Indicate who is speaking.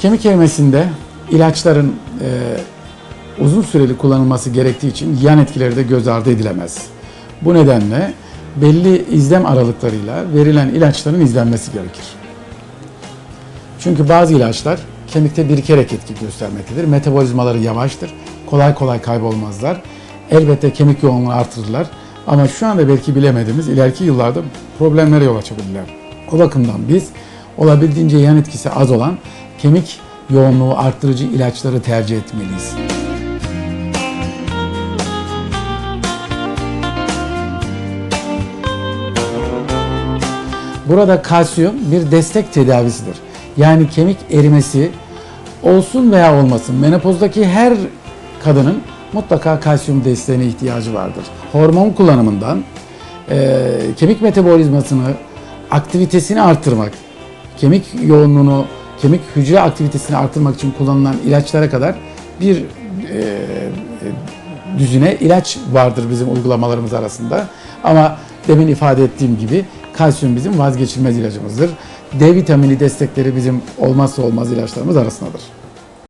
Speaker 1: Kemik erimesinde ilaçların e, uzun süreli kullanılması gerektiği için yan etkileri de göz ardı edilemez. Bu nedenle belli izlem aralıklarıyla verilen ilaçların izlenmesi gerekir. Çünkü bazı ilaçlar kemikte birikerek etki göstermektedir. Metabolizmaları yavaştır. Kolay kolay kaybolmazlar. Elbette kemik yoğunluğunu artırırlar. Ama şu anda belki bilemediğimiz ileriki yıllarda problemlere yol açabilirler. O bakımdan biz olabildiğince yan etkisi az olan kemik yoğunluğu arttırıcı ilaçları tercih etmeliyiz. Burada kalsiyum bir destek tedavisidir. Yani kemik erimesi olsun veya olmasın menopozdaki her kadının mutlaka kalsiyum desteğine ihtiyacı vardır. Hormon kullanımından e, kemik metabolizmasını, aktivitesini artırmak, kemik yoğunluğunu, kemik hücre aktivitesini artırmak için kullanılan ilaçlara kadar bir e, düzine ilaç vardır bizim uygulamalarımız arasında. Ama demin ifade ettiğim gibi kalsiyum bizim vazgeçilmez ilacımızdır. D vitamini destekleri bizim olmazsa olmaz ilaçlarımız arasındadır.